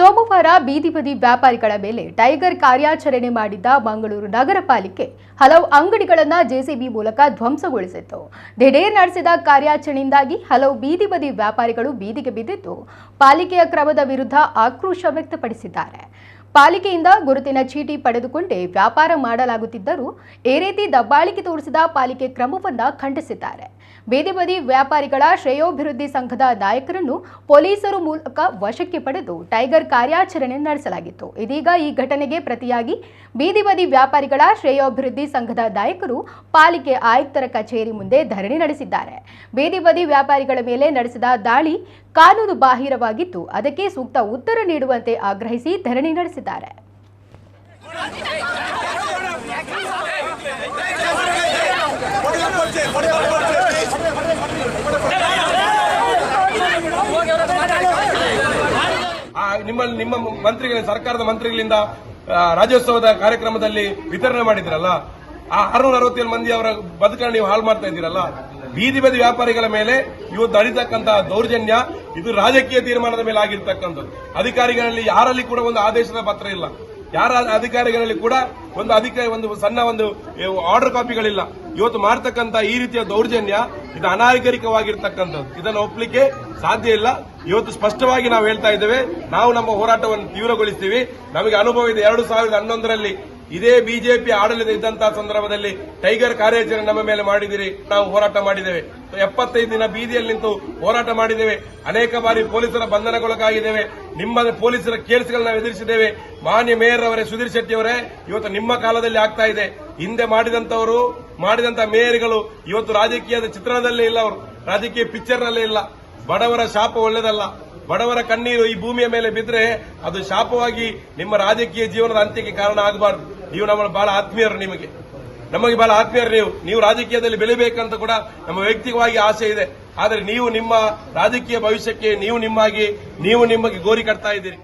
ಸೋಮವಾರ ಬೀದಿ ಬದಿ ವ್ಯಾಪಾರಿಗಳ ಮೇಲೆ ಟೈಗರ್ ಕಾರ್ಯಾಚರಣೆ ಮಾಡಿದ್ದ ಮಂಗಳೂರು ನಗರ ಪಾಲಿಕೆ ಹಲವು ಅಂಗಡಿಗಳನ್ನು ಜೆಸಿಬಿ ಮೂಲಕ ಧ್ವಂಸಗೊಳಿಸಿತ್ತು. ದಿಢೀರ್ ನಡೆಸಿದ ಕಾರ್ಯಾಚರಣೆಯಿಂದಾಗಿ ಹಲವು ಬೀದಿ ಬದಿ ವ್ಯಾಪಾರಿಗಳು ಬೀದಿಗೆ ಬಿದ್ದಿದ್ದು, ಪಾಲಿಕೆಯ ಕ್ರಮದ ವಿರುದ್ಧ ಆಕ್ರೋಶ ವ್ಯಕ್ತಪಡಿಸಿದ್ದಾರೆ. ಪಾಲಿಕೆಯಿಂದ ಗುರುತಿನ ಚೀಟಿ ಪಡೆದುಕೊಂಡೇ ವ್ಯಾಪಾರ ಮಾಡಲಾಗುತ್ತಿದ್ದರೂ ಈ ರೀತಿ ದಬ್ಬಾಳಿಕೆ ತೋರಿಸಿದ ಪಾಲಿಕೆ ಕ್ರಮವನ್ನು ಖಂಡಿಸಿದ್ದಾರೆ. ಬೀದಿ ಬದಿ ವ್ಯಾಪಾರಿಗಳ ಶ್ರೇಯೋಭಿವೃದ್ಧಿ ಸಂಘದ ನಾಯಕರನ್ನು ಪೊಲೀಸರು ಮೂಲಕ ವಶಕ್ಕೆ ಪಡೆದು ಟೈಗರ್ ಕಾರ್ಯಾಚರಣೆ ನಡೆಸಲಾಗಿತ್ತು ಇದೀಗ ಈ ಘಟನೆಗೆ ಪ್ರತಿಯಾಗಿ ಬೀದಿ ಬದಿ ವ್ಯಾಪಾರಿಗಳ ಶ್ರೇಯೋಭಿವೃದ್ಧಿ ಸಂಘದ ನಾಯಕರು ಪಾಲಿಕೆ ಆಯುಕ್ತರ ಕಚೇರಿ ಮುಂದೆ ಧರಣಿ ನಡೆಸಿದ್ದಾರೆ ಬೀದಿ ಬದಿ ವ್ಯಾಪಾರಿಗಳ ಮೇಲೆ ನಡೆಸಿದ ದಾಳಿ ಕಾನೂನು ಬಾಹಿರವಾಗಿದ್ದು ಅದಕ್ಕೆ ಸೂಕ್ತ ಉತ್ತರ ನೀಡುವಂತೆ ಆಗ್ರಹಿಸಿ ಧರಣಿ ನಡೆಸಿದ್ದಾರೆ ನಿಮ್ಮ ನಿಮ್ಮ ಮಂತ್ರಿಗಳ ಸರ್ಕಾರದ ಮಂತ್ರಿಗಳಿಂದ ರಾಜ್ಯೋತ್ಸವದ ಕಾರ್ಯಕ್ರಮದಲ್ಲಿ ವಿತರಣೆ ಮಾಡಿದ್ರಲ್ಲ, ಆ ಆರುನೂರ ಅರವತ್ತೇಳು ಮಂದಿ ಅವರ ಬದುಕನ್ನು ನೀವು ಹಾಳು ಮಾಡ್ತಾ ಇದ್ದೀರಲ್ಲ, ಬೀದಿ ಬದಿ ವ್ಯಾಪಾರಿಗಳ ಮೇಲೆ ಇವತ್ತು ನಡೀತಕ್ಕಂತಹ ದೌರ್ಜನ್ಯ, ಇದು ರಾಜಕೀಯ ತೀರ್ಮಾನದ ಮೇಲೆ ಆಗಿರ್ತಕ್ಕಂಥದ್ದು. ಅಧಿಕಾರಿಗಳಲ್ಲಿ ಯಾರಲ್ಲಿ ಕೂಡ ಒಂದು ಆದೇಶದ ಪತ್ರ ಇಲ್ಲ. ಯಾರ ಅಧಿಕಾರಿಗಳಲ್ಲಿ ಕೂಡ ಒಂದು ಅಧಿಕಾರಿ ಒಂದು ಸಣ್ಣ ಒಂದು ಆರ್ಡರ್ ಕಾಪಿಗಳಿಲ್ಲ ಇವತ್ತು ಮಾಡ್ತಕ್ಕಂತ ಈ ರೀತಿಯ ದೌರ್ಜನ್ಯ ಇದು ಅನಾಗರಿಕವಾಗಿರ್ತಕ್ಕಂಥದ್ದು. ಇದನ್ನು ಒಪ್ಪಲಿಕ್ಕೆ ಸಾಧ್ಯ ಇಲ್ಲ. ಇವತ್ತು ಸ್ಪಷ್ಟವಾಗಿ ನಾವು ಹೇಳ್ತಾ ಇದ್ದೇವೆ, ನಾವು ನಮ್ಮ ಹೋರಾಟವನ್ನು ತೀವ್ರಗೊಳಿಸ್ತೀವಿ. ನಮಗೆ ಅನುಭವ ಇದೆ, ಎರಡು ಸಾವಿರದ ಹನ್ನೊಂದರಲ್ಲಿ ಇದೇ ಬಿಜೆಪಿ ಆಡಳಿತ ಇದ್ದಂತಹ ಸಂದರ್ಭದಲ್ಲಿ ಟೈಗರ್ ಕಾರ್ಯಾಚರಣೆ ನಮ್ಮ ಮೇಲೆ ಮಾಡಿದಿರಿ ನಾವು ಹೋರಾಟ ಮಾಡಿದ್ದೇವೆ. ಎಪ್ಪತ್ತೈದು ದಿನ ಬೀದಿಯಲ್ಲಿ ನಿಂತು ಹೋರಾಟ ಮಾಡಿದ್ದೇವೆ. ಅನೇಕ ಬಾರಿ ಪೊಲೀಸರ ಬಂಧನಗೊಳಗಾಗಿದ್ದೇವೆ ನಿಮ್ಮ ಪೊಲೀಸರ ಕೇಸ್ಗಳನ್ನ ಎದುರಿಸಿದ್ದೇವೆ. ಮಾನ್ಯ ಮೇಯರ್ ಅವರೇ, ಸುಧೀರ್ ಶೆಟ್ಟಿ ಅವರೇ, ಇವತ್ತು ನಿಮ್ಮ ಕಾಲದಲ್ಲಿ ಆಗ್ತಾ ಇದೆ. ಹಿಂದೆ ಮಾಡಿದಂತವರು ಮಾಡಿದಂತ ಮೇಯರ್ಗಳು ಇವತ್ತು ರಾಜಕೀಯದ ಚಿತ್ರಣದಲ್ಲೇ ಇಲ್ಲ ಅವರು. ರಾಜಕೀಯ ಪಿಕ್ಚರ್ನಲ್ಲೇ ಇಲ್ಲ. ಬಡವರ ಶಾಪ ಒಳ್ಳೇದಲ್ಲ. ಬಡವರ ಕಣ್ಣೀರು ಈ ಭೂಮಿಯ ಮೇಲೆ ಬಿದ್ರೆ ಅದು ಶಾಪವಾಗಿ ನಿಮ್ಮ ರಾಜಕೀಯ ಜೀವನದ ಅಂತ್ಯಕ್ಕೆ ಕಾರಣ ಆಗಬಾರದು. ನೀವು ನಮ್ಮ ಬಹಳ ಆತ್ಮೀಯರು ನಿಮಗೆ. ನಮಗೆ ಬಹಳ ಆತ್ಮೀಯರು ನೀವು. ನೀವು ರಾಜಕೀಯದಲ್ಲಿ ಬೆಳಿಬೇಕಂತ ಕೂಡ ನಮ್ಮ ವ್ಯಕ್ತಿಕವಾಗಿ ಆಸೆ ಇದೆ. ಆದರೆ ನೀವು ನಿಮ್ಮ ರಾಜಕೀಯ ಭವಿಷ್ಯಕ್ಕೆ ನೀವು ನಿಮ್ಮಾಗಿ, ನೀವು ನಿಮಗೆ ಗೋರಿ ಕಟ್ತಾ ಇದ್ದೀರಿ.